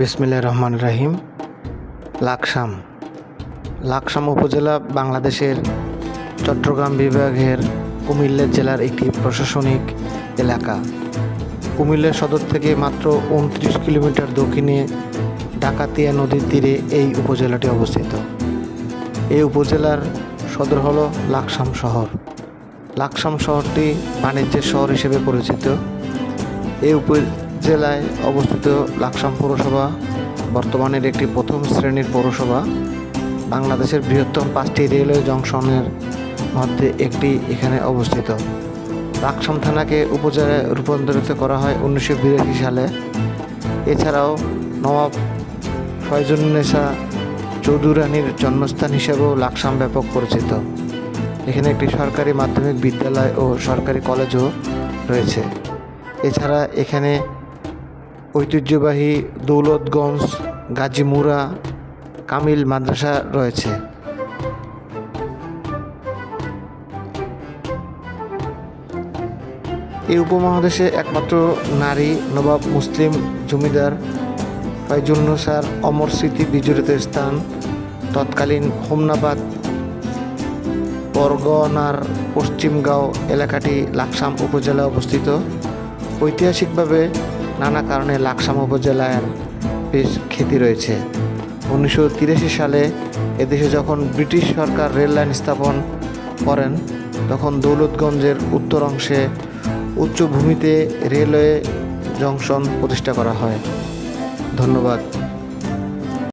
বিসমিল্লাহ রহমান রাহিম, লাকসাম। লাকসাম উপজেলা বাংলাদেশের চট্টগ্রাম বিভাগের কুমিল্লা জেলার একটি প্রশাসনিক এলাকা। কুমিল্লা সদর থেকে মাত্র উনত্রিশ কিলোমিটার দক্ষিণে ডাকাতিয়া নদীর তীরে এই উপজেলাটি অবস্থিত। এই উপজেলার সদর হল লাকসাম শহর। লাকসাম শহরটি বাণিজ্যের শহর হিসেবে পরিচিত। এই উপজেলায় অবস্থিত লাকসাম পৌরসভা বর্তমানের একটি প্রথম শ্রেণির পৌরসভা। বাংলাদেশের বৃহত্তম পাঁচটি রেলওয়ে জংশনের মধ্যে একটি এখানে অবস্থিত। লাকসাম থানাকে উপজেলায় রূপান্তরিত করা হয় উনিশশো বিরাশি সালে। এছাড়াও নবাব ফয়জুন্নেসা চৌধুরানীর জন্মস্থান হিসেবেও লাকসাম ব্যাপক পরিচিত। এখানে একটি সরকারি মাধ্যমিক বিদ্যালয় ও সরকারি কলেজও রয়েছে। এছাড়া এখানে ঐতিহ্যবাহী দৌলতগঞ্জ, গাজীমুরা, কামিল মাদ্রাসা রয়েছে। এই উপমহাদেশে একমাত্র নারী নবাব, মুসলিম জমিদার ফয়জুন্নসার অমর স্মৃতি বিজড়িত স্থান। তৎকালীন হোমনাবাদ পরগনার পশ্চিমগাঁও এলাকাটি লাকসাম উপজেলায় অবস্থিত। ঐতিহাসিকভাবে নানা কারণে লাকসাম উপজেলার বেশ খ্যাতি রয়েছে। উনিশশো তিরাশি সালে এদেশে যখন ব্রিটিশ সরকার রেল লাইন স্থাপন করেন, তখন দৌলতগঞ্জের উত্তর অংশে উচ্চভূমিতে রেলওয়ে জংশন প্রতিষ্ঠা করা হয়। ধন্যবাদ।